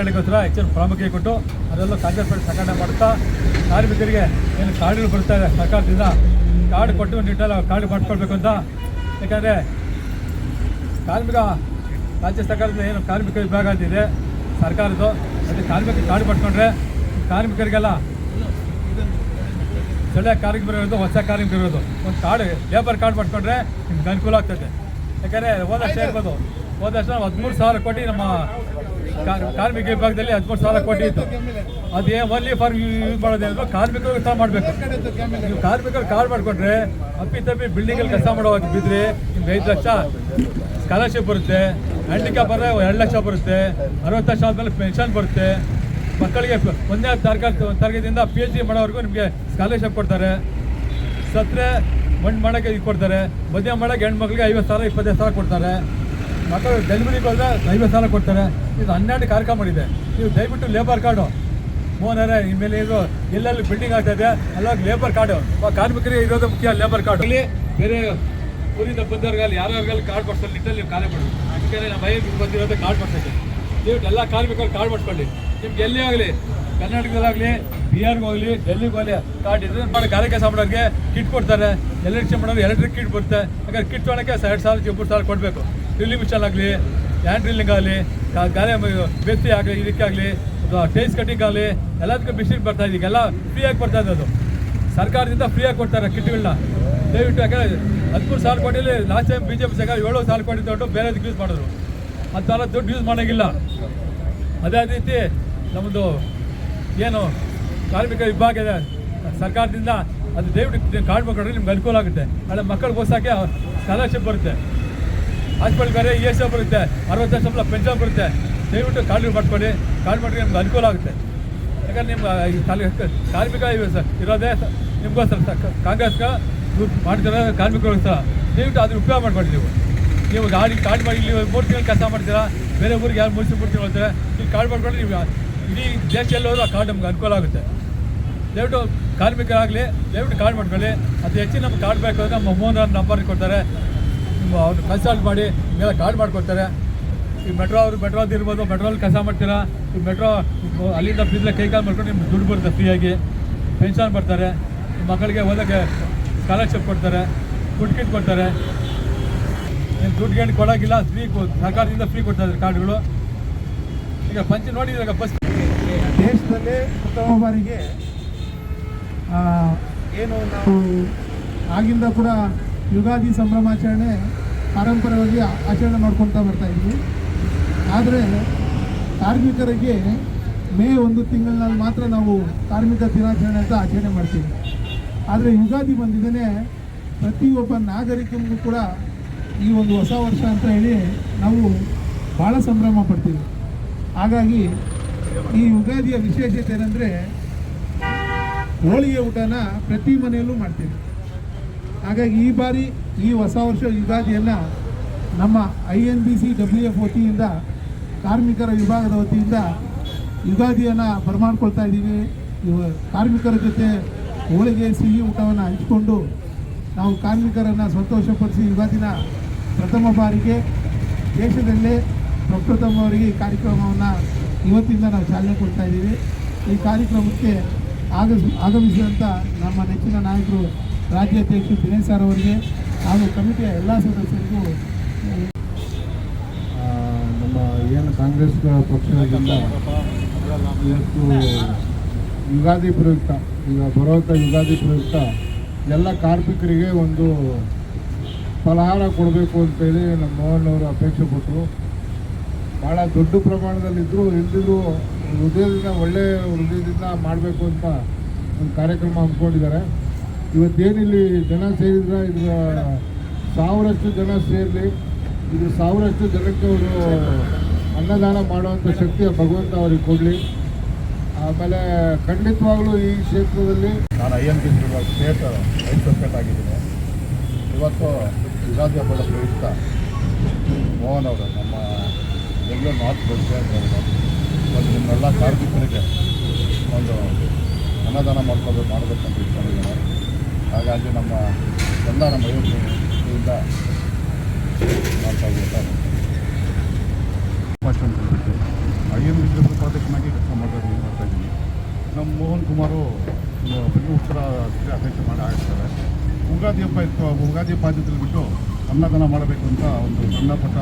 ಹೆಚ್ಚಿನ ಪ್ರಾಮುಖ್ಯ ಕೊಟ್ಟು ಅದೆಲ್ಲ ಕಾಂಗ್ರೆಸ್ ಪಾರ್ಟಿ ಸಂಘಟನೆ ಮಾಡ್ತಾ ಕಾರ್ಮಿಕರಿಗೆ ಏನು ಕಾರ್ಡ್ಗಳು ಬರ್ತಾ ಇದೆ ಸರ್ಕಾರದಿಂದ ಕಾರ್ಡ್ ಕೊಟ್ಟು ನಿಟ್ಟಲ್ಲಿ ಕಾರ್ಡ್ ಮಾಡ್ಕೊಳ್ಬೇಕು ಅಂತ. ಯಾಕಂದರೆ ಕಾರ್ಮಿಕ ರಾಜ್ಯ ಸರ್ಕಾರದಿಂದ ಏನು ಕಾರ್ಮಿಕ ವಿಭಾಗ ಅಂತಿದೆ ಸರ್ಕಾರದ್ದು ಅದು ಕಾರ್ಮಿಕ ಕಾರ್ಡ್ ಪಡ್ಕೊಂಡ್ರೆ ಕಾರ್ಮಿಕರಿಗೆಲ್ಲ ಸ್ಥಳೀಯ ಕಾರ್ಮಿಕರು ಇರೋದು ಹೊಸ ಕಾರ್ಮಿಕರು ಇರೋದು ಒಂದು ಕಾರ್ಡ್ ಲೇಬರ್ ಕಾರ್ಡ್ ಪಡ್ಕೊಂಡ್ರೆ ನಿಮ್ಗೆ ಅನುಕೂಲ ಆಗ್ತದೆ. ಯಾಕಂದರೆ ಹೋದ ವರ್ಷ ಇರ್ಬೋದು. ಹೋದ ವರ್ಷ ಹದಿಮೂರು ಸಾವಿರ ಕೋಟಿ ನಮ್ಮ ಕಾರ್ಮಿಕ ವಿಭಾಗದಲ್ಲಿ ಹದಿಮೂರು ಸಾವಿರ ಕೋಟಿ ಇತ್ತು. ಅದೇ ಓನ್ಲಿ ಫಾರ್ ಯೂಸ್ ಮಾಡೋದೇನೋ ಕಾರ್ಮಿಕರು ಕೆಲಸ ಮಾಡಬೇಕು. ನೀವು ಕಾರ್ಮಿಕರು ಕಾರ್ ಮಾಡ್ಕೊಂಡ್ರೆ ಅಪ್ಪಿ ತಪ್ಪಿ ಬಿಲ್ಡಿಂಗಲ್ಲಿ ಕೆಲಸ ಮಾಡೋ ಬಿದ್ದರೆ ನಿಮ್ಗೆ ಐದು ಲಕ್ಷ ಸ್ಕಾಲರ್ಶಿಪ್ ಬರುತ್ತೆ. ಹ್ಯಾಂಡಿಕ್ಯಾಪ್ ಬರೋ ಎರಡು ಲಕ್ಷ ಬರುತ್ತೆ. ಅರವತ್ತು ಲಕ್ಷ ಆದಮೇಲೆ ಪೆನ್ಷನ್ ಬರುತ್ತೆ. ಮಕ್ಕಳಿಗೆ ಒಂದೇ ತರಗತಿ ತರಗತಿಯಿಂದ ಪಿ ಎಚ್ ಡಿ ಮಾಡೋವರೆಗೂ ನಿಮಗೆ ಸ್ಕಾಲರ್ಶಿಪ್ ಕೊಡ್ತಾರೆ. ಸತ್ತರೆ ಮಣ್ಣು ಮಾಡೋಕ್ಕೆ ಇದು ಕೊಡ್ತಾರೆ. ಮದುವೆ ಮಾಡೋಕ್ಕೆ ಹೆಣ್ಮಕ್ಳಿಗೆ ಐವತ್ತು ಸಾವಿರ, ಇಪ್ಪತ್ತೈದು ಸಾವಿರ ಕೊಡ್ತಾರೆ. ಮಕ್ಕಳು ಡೆಲಿವರಿಗೆ ಹೋದ್ರೆ ದೈವ ಸಾಲ ಕೊಡ್ತಾರೆ. ಇದು ಹನ್ನೆರಡು ಕಾರ್ಯಕ್ರಮ ಮಾಡಿದೆ ನೀವು ದಯವಿಟ್ಟು ಲೇಬರ್ ಕಾರ್ಡು ಮೋನರೇ ಇನ್ಮೇಲೆ ಇದು ಎಲ್ಲೆಲ್ಲಿ ಬಿಲ್ಡಿಂಗ್ ಆಗ್ತಾ ಇದೆ ಲೇಬರ್ ಕಾರ್ಡು ಕಾರ್ಮಿಕರಿಗೆ ಇರೋದು ಮುಖ್ಯ ಲೇಬರ್ ಕಾರ್ಡು ಇಲ್ಲಿ ಬೇರೆ ಊರಿಂದ ಬಂದವ್ರಿಗಲ್ಲಿ ಯಾರ್ಯಾರಿಗಲ್ಲಿ ಕಾರ್ಡ್ ಮಾಡಿಸ್ಕೊಳ್ಳಿ ನಿಟ್ಟಲ್ಲಿ ನೀವು ಕಾರ್ಯ ಮಾಡಿ ಅದಕ್ಕೆ ನಮ್ಮ ಮೈ ಬಂದಿರೋದು ಕಾರ್ಡ್ ಮಾಡ್ಸೋಕ್ಕೆ. ನೀವು ಎಲ್ಲ ಕಾರ್ಮಿಕರು ಕಾರ್ಡ್ ಮಾಡಿಸ್ಕೊಳ್ಳಿ. ನಿಮ್ಗೆ ಎಲ್ಲಿ ಆಗಲಿ ಕರ್ನಾಟಕದಲ್ಲಾಗಲಿ ಬಿಹಾರ್ಗೆ ಹೋಗಲಿ, ಡೆಲ್ಲಿಗೆ ಹೋಗಲಿ ಕಾರ್ಡ್ ಇದ್ರೆ ಮಾಡಿ ಕಾರ್ಯಕ್ರಮ ಮಾಡೋರಿಗೆ ಕಿಟ್ ಕೊಡ್ತಾರೆ. ಎಲೆಕ್ಷನ್ ಮಾಡೋರು ಎಲೆಕ್ಟ್ರಿಕ್ ಕಿಟ್ ಬರುತ್ತೆ. ಯಾಕಂದ್ರೆ ಕಿಟ್ ಮಾಡೋಕ್ಕೆ ಎರಡು ಸಾವಿರ ಮೂರು ಸಾವಿರ ಕೊಡಬೇಕು. ಡ್ರಿಲ್ಲಿಂಗ್ ಮಿಷನ್ ಆಗಲಿ ಹ್ಯಾಂಡ್ ಡ್ರಿಲ್ಲಿಂಗ್ ಆಗಲಿ ಗಾರೆ ಬೆತ್ತಿ ಆಗಲಿ ಇದಕ್ಕಾಗಲಿ ಟೇಸ್ ಕಟ್ಟಿಂಗ್ ಆಗಲಿ, ಎಲ್ಲದಕ್ಕೂ ಮಿಷಿನ್ ಬರ್ತಾ ಇದೆ. ಈಗೆಲ್ಲ ಫ್ರೀಯಾಗಿ ಬರ್ತಾ ಅದು ಸರ್ಕಾರದಿಂದ ಫ್ರೀಯಾಗಿ ಕೊಡ್ತಾರೆ ಕಿಟ್ಗಳನ್ನ. ದಯವಿಟ್ಟು ಯಾಕೆ ಹದಿಮೂರು ಸಾವಿರ ಕೋಟಿಲಿ last time B J P ಸರ್ಕಾರ ಏಳು ಸಾವಿರ ಕೋಟಿ ತೊಗೊಂಡು ಬೇರೆದಕ್ಕೆ ಯೂಸ್ ಮಾಡಿದ್ರು. ಆ ಥರ ದುಡ್ಡು ಯೂಸ್ ಮಾಡೋಂಗಿಲ್ಲ. ಅದೇ ರೀತಿ ನಮ್ಮದು ಏನು ಕಾರ್ಮಿಕ ವಿಭಾಗ ಇದೆ. ಸರ್ಕಾರದಿಂದ ಅದು ದಯವಿಟ್ಟು ಕಾರ್ಡ್ ಮಾಡ್ಕೊಂಡ್ರೆ ನಿಮ್ಗೆ ಅನುಕೂಲ ಆಗುತ್ತೆ. ಅಲ್ಲ ಮಕ್ಕಳಿಗೆ ಓದ್ಸೋಕ್ಕೆ ಸ್ಕಾಲರ್ಶಿಪ್ ಬರುತ್ತೆ. ಹಾಸ್ಪಿಟಲ್ ಬೇರೆ ಇ ಎಸ್ ಬರುತ್ತೆ, ಅರವತ್ತು ಲಕ್ಷ ಸಂಬಳ ಪೆನ್ಷನ್ ಬರುತ್ತೆ. ದಯವಿಟ್ಟು ಕಾರ್ಡ್ ಮಾಡ್ಕೊಳ್ಳಿ ಕಾರ್ಡ್ ಮಾಡಿದ್ರೆ ನಿಮ್ಗೆ ಅನುಕೂಲ ಆಗುತ್ತೆ. ಯಾಕಂದ್ರೆ ನಿಮ್ಮ ಕಾರ್ಮಿಕ ಇರೋದೇ ಸ- ನಿಮಗೋಸ್ಕರ ಸ- ಕಾಂಗ್ರೆಸ್ಗೆ ಮಾಡ್ತಾರೆ ಕಾರ್ಮಿಕರಿಗೋಸ್ಕರ ದಯವಿಟ್ಟು ಅದನ್ನ ಉಪಯೋಗ ಮಾಡ್ಕೊಳ್ಳಿ ನೀವು. ನೀವು ಗಾಡಿ ಕಾರ್ಡ್ ಮಾಡಿ, ಇಲ್ಲಿ ಮೂರು ತಿಂಗಳು ಕೆಲಸ ಮಾಡ್ತೀರಾ, ಬೇರೆ ಊರಿಗೆ ಯಾರು ಮುಗಿಸಿ ಮೂರು ತಿಂಗಳು ಇಲ್ಲಿ ಕಾರ್ಡ್ ಮಾಡ್ಕೊಂಡ್ರೆ ನೀವು ಇಡೀ ದೇಶದಲ್ಲಿ ಹೋದ್ರೆ ಆ ಕಾರ್ಡ್ ನಮ್ಗೆ ಅನುಕೂಲ ಆಗುತ್ತೆ. ದಯವಿಟ್ಟು ಕಾರ್ಮಿಕರಾಗಲಿ, ದಯವಿಟ್ಟು ಕಾರ್ಡ್ ಮಾಡ್ಕೊಳ್ಳಿ. ಅದು ಹೆಚ್ಚಿನ ನಮ್ಗೆ ಕಾರ್ಡ್ ಬೇಕು ನಮ್ಮ ಮೋಹನ್ ನಂಬರ್ ಕೊಡ್ತಾರೆ. ಅವ್ರು ಕನ್ಸಲ್ಟ್ ಮಾಡಿ ಮೇಲೆ ಕಾರ್ಡ್ ಮಾಡ್ಕೊಡ್ತಾರೆ. ಈ ಮೆಟ್ರೋ ಅವರು, ಮೆಟ್ರೋ ಇರ್ಬೋದು, ಮೆಟ್ರೋಲ್ ಕೆಲಸ ಮಾಡ್ತೀರಾ? ಈ ಮೆಟ್ರೋ, ಅಲ್ಲಿಂದ ಬಿದ್ದರೆ ಕೈ ಕಾಲು ಮಾಡ್ಕೊಂಡು ನಿಮ್ಗೆ ದುಡ್ಡು ಬರುತ್ತೆ ಫ್ರೀಯಾಗಿ. ಪೆನ್ಷನ್ ಬರ್ತಾರೆ ಮಕ್ಕಳಿಗೆ ಓದೋಕ್ಕೆ ಸ್ಕಾಲರ್ಶಿಪ್ ಕೊಡ್ತಾರೆ. ಫುಡ್ ಕಿಟ್ ಕೊಡ್ತಾರೆ ನೀವು ದುಡ್ಡು ಗೇಣು ಕೊಡೋಕ್ಕಿಲ್ಲ ಫ್ರೀ ಸರ್ಕಾರದಿಂದ ಫ್ರೀ ಕೊಡ್ತಾ ಕಾರ್ಡ್ಗಳು. ಈಗ ಪಂಚ ನೋಡಿದ್ರೆ ಬಸ್ ದೇಶದಲ್ಲೇ ಪ್ರಥಮ ಬಾರಿಗೆ ಏನು ನಾವು ಆಗಿಂದ ಕೂಡ ಯುಗಾದಿ ಸಂಭ್ರಮಾಚರಣೆ ಪಾರಂಪರವಾಗಿ ಆಚರಣೆ ಮಾಡ್ಕೊತಾ ಬರ್ತಾ ಇದ್ವಿ. ಆದರೆ ಕಾರ್ಮಿಕರಿಗೆ ಮೇ ಒಂದು ತಿಂಗಳಿನಲ್ಲಿ ಮಾತ್ರ ನಾವು ಕಾರ್ಮಿಕ ದಿನಾಚರಣೆ ಅಂತ ಆಚರಣೆ ಮಾಡ್ತೀವಿ. ಆದರೆ ಯುಗಾದಿ ಬಂದಿದ್ದೇನೆ ಪ್ರತಿಯೊಬ್ಬ ನಾಗರಿಕನಿಗೂ ಕೂಡ ಈ ಒಂದು ಹೊಸ ವರ್ಷ ಅಂತ ಹೇಳಿ ನಾವು ಭಾಳ ಸಂಭ್ರಮ ಪಡ್ತೀವಿ. ಹಾಗಾಗಿ ಈ ಯುಗಾದಿಯ ವಿಶೇಷತೆ ಏನಂದರೆ ಹೋಳಿಗೆ ಊಟನ ಪ್ರತಿ ಮನೆಯಲ್ಲೂ ಮಾಡ್ತೀವಿ. ಹಾಗಾಗಿ ಈ ಬಾರಿ ಈ ಹೊಸ ವರ್ಷ ಯುಗಾದಿಯನ್ನು ನಮ್ಮ I N B C W F ವತಿಯಿಂದ ಕಾರ್ಮಿಕರ ವಿಭಾಗದ ವತಿಯಿಂದ ಯುಗಾದಿಯನ್ನು ಬರಮಾಡ್ಕೊಳ್ತಾ ಇದ್ದೀವಿ. ಕಾರ್ಮಿಕರ ಜೊತೆ ಹೋಳಿಗೆ, ಸಿಹಿ ಊಟವನ್ನು ಹಂಚಿಕೊಂಡು ನಾವು ಕಾರ್ಮಿಕರನ್ನು ಸಂತೋಷಪಡಿಸಿ ಯುಗಾದಿನ ಪ್ರಥಮ ಬಾರಿಗೆ ದೇಶದಲ್ಲೇ ಪ್ರಪ್ರಥಮವರಿಗೆ ಈ ಕಾರ್ಯಕ್ರಮವನ್ನು ಇವತ್ತಿಂದ ನಾವು ಚಾಲನೆ ಕೊಡ್ತಾ ಇದ್ದೀವಿ. ಈ ಕಾರ್ಯಕ್ರಮಕ್ಕೆ ಆಗಮಿಸಿದಂಥ ನಮ್ಮ ನೆಚ್ಚಿನ ನಾಯಕರು ರಾಜ್ಯಾಧ್ಯಕ್ಷರು ದಿನೇಶ್ ಸರ್ ಅವರಿಗೆ ಹಾಗೂ ಕಮಿಟಿಯ ಎಲ್ಲ ಸದಸ್ಯರಿಗೂ ನಮ್ಮ ಏನು ಕಾಂಗ್ರೆಸ್ ಪಕ್ಷದಿಂದ ಇವತ್ತು ಯುಗಾದಿ ಪ್ರಯುಕ್ತ, ಈಗ ಬರುವಂಥ ಯುಗಾದಿ ಪ್ರಯುಕ್ತ ಎಲ್ಲ ಕಾರ್ಮಿಕರಿಗೆ ಒಂದು ಫಲಹಾರ ಕೊಡಬೇಕು ಅಂತೇಳಿ ನಮ್ಮ ಮೋಹನ್ ಅಪೇಕ್ಷೆ ಪಟ್ಟರು ಭಾಳ ದೊಡ್ಡ ಪ್ರಮಾಣದಲ್ಲಿದ್ದರೂ ಎಲ್ಲಿದ್ದರೂ ಹೃದಯದಿಂದ ಒಳ್ಳೆಯ ಹೃದಯದಿಂದ ಮಾಡಬೇಕು ಅಂತ ಒಂದು ಕಾರ್ಯಕ್ರಮ ಹಮ್ಮಿಕೊಂಡಿದ್ದಾರೆ. ಇವತ್ತೇನಿಲ್ಲಿ ಜನ ಸೇರಿದ್ರ ಇದರ ಸಾವಿರಷ್ಟು ಜನ ಸೇರಲಿ, ಇದು ಸಾವಿರಷ್ಟು ಜನಕ್ಕೆ ಅವರು ಅನ್ನದಾನ ಮಾಡುವಂಥ ಶಕ್ತಿಯ ಭಗವಂತ ಅವ್ರಿಗೆ ಕೊಡಲಿ. ಆಮೇಲೆ ಖಂಡಿತವಾಗ್ಲೂ ಈ ಕ್ಷೇತ್ರದಲ್ಲಿ ನಾನು I N B state vice president ಆಗಿದ್ದೀನಿ. ಇವತ್ತು ಯುಗಾದಿ ಹಬ್ಬದ ಪ್ರಯುಕ್ತ. ಮೋಹನ್ ಅವರು, ನಮ್ಮ ಬೆಂಗಳೂರು ನಾರ್ತ್ ಅವರು ಇವತ್ತು ನಿಮ್ಮೆಲ್ಲ ಕಾರ್ಮಿಕರಿಗೆ ಒಂದು ಅನ್ನದಾನ ಮಾಡ್ಕೋಬೇಕು ಮಾಡಬೇಕಂತ ಇಟ್ಕೊಂಡಿದ್ದಾರೆ ಹಾಗಾಗಿ ನಮ್ಮ ಎಲ್ಲ ನಮ್ಮ ಯುವಕರಿಂದ ಮಾಡ್ತಾ ಇದ್ದಾರೆ ಫಸ್ಟ್ ಅಂತ ಐ ಉಪಾಧ್ಯಕ್ಷನಾಗಿ ಕೆಲಸ ಮಾಡೋದು ಮಾಡ್ತಾ ಇದ್ದೀನಿ ನಮ್ಮ ಮೋಹನ್ ಕುಮಾರು ಉತ್ತರ ಅಧ್ಯಕ್ಷ ಮಾಡಿ ಆಗ್ತಾರೆ ಉಗಾದಿ ಹಬ್ಬ ಇತ್ತು ಉಗಾದಿ ಹಬ್ಬ ಬಿಟ್ಟು ಅನ್ನದಾನ ಮಾಡಬೇಕು ಅಂತ ಒಂದು ಸಣ್ಣ ಪುಟ್ಟ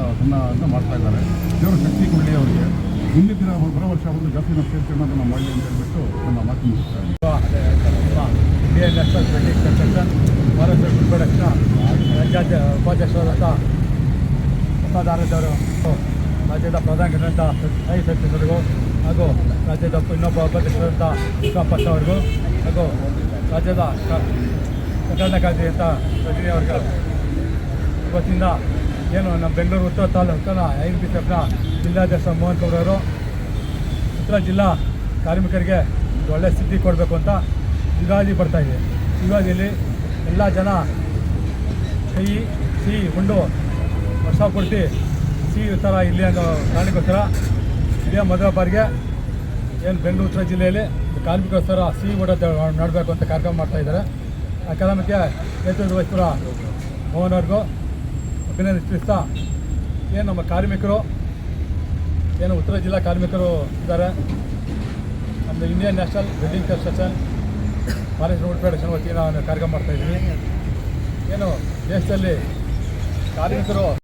ಅಂತ ಮಾಡ್ತಾ ಇದ್ದಾರೆ. ದೇವರು ಶಕ್ತಿ ಕೊಡಲಿ ಅವರಿಗೆ. ಮುಂದಿನ ದಿನ ಬರೋ ವರ್ಷ ಒಂದು ಜಾಸ್ತಿ ನಾವು ಸೇರ್ಕೊಳ್ಳೋದನ್ನ ಮಾಡಲಿ ಅಂತ ಹೇಳ್ಬಿಟ್ಟು ನನ್ನ ಮಾತು ಮುಗಿಸ್ತಾ ಇದ್ದೀನಿ Indian national building construction Maharashtra Gulbarga ರಾಜ್ಯಾಧ್ಯ ಉಪಾಧ್ಯಕ್ಷರಾದಂಥ ಪ್ರಸಾದಾರದವರು ರಾಜ್ಯದ ಪ್ರಧಾನ ಕಾರ್ಯದರ್ಶಿಯಾದಂಥ ಐ ಸಚಿವರಿಗೂ ಹಾಗೂ ರಾಜ್ಯದ ಇನ್ನೊಬ್ಬ ಉಪಾಧ್ಯಕ್ಷರಾದಂಥ ವಿಕಾಪಟ್ಟ ಅವರಿಗೂ ಹಾಗೂ ರಾಜ್ಯದ ಪ್ರಕರಣ ಕಾರ್ಯದರ್ಶಿ ಅಂತ ರಜನಿ ಅವರಿಗೆ ಇವತ್ತಿಂದ ಏನು ನಮ್ಮ ಬೆಂಗಳೂರು ಉತ್ತರ ತಾಲೂಕಿನ ಐ ಬಿ ಎಫ್ನ ಜಿಲ್ಲಾಧ್ಯಕ್ಷ ಮೋಹನ್ ಕೌರವರು ಉತ್ತರ ಜಿಲ್ಲಾ ಕಾರ್ಮಿಕರಿಗೆ ಒಳ್ಳೆಯ ಸ್ಥಿತಿ ಕೊಡಬೇಕು ಅಂತ ಯುಗಾದಿ ಬರ್ತಾ ಇದೆ. ಯುಗಾದಿಯಲ್ಲಿ ಎಲ್ಲ ಜನ ಕೈ, ಸಿಹಿ, ಉಂಡು ವರ್ಷ ಕೊಡ್ತಿ. ಸಿಹಿ ಥರ ಇಲ್ಲಿ ಅನ್ನೋ ಕಾರಣಕ್ಕೋಸ್ಕರ ಇದೇ ಮೊದಲ ಬಾರಿಗೆ ಏನು ಬೆಂಗಳೂರು ಉತ್ತರ ಜಿಲ್ಲೆಯಲ್ಲಿ ಕಾರ್ಮಿಕೋಸ್ಕರ ಸಿಹಿ ಊಟ ನೋಡಬೇಕು ಅಂತ ಕಾರ್ಯಕ್ರಮ ಮಾಡ್ತಾ ಇದ್ದಾರೆ. ಆ ಕಾರ್ಯಕ್ರಮಕ್ಕೆ ನೇತೃತ್ವ ವಹಿಸಿದ ಮೋಹನ್ ಅವ್ರಿಗೂ ಅಭಿನಂದಿಸ್ತಾ ಏನು ನಮ್ಮ ಕಾರ್ಮಿಕರು, ಏನು ಉತ್ತರ ಜಿಲ್ಲಾ ಕಾರ್ಮಿಕರು ಇದ್ದಾರೆ. ನಮ್ಮದು Indian national building construction forest road federation ವತಿಯಿಂದ ಕಾರ್ಯಕ್ರಮ ಇದ್ದೀವಿ ಏನು ದೇಶದಲ್ಲಿ ಕಾರ್ಮಿಕರು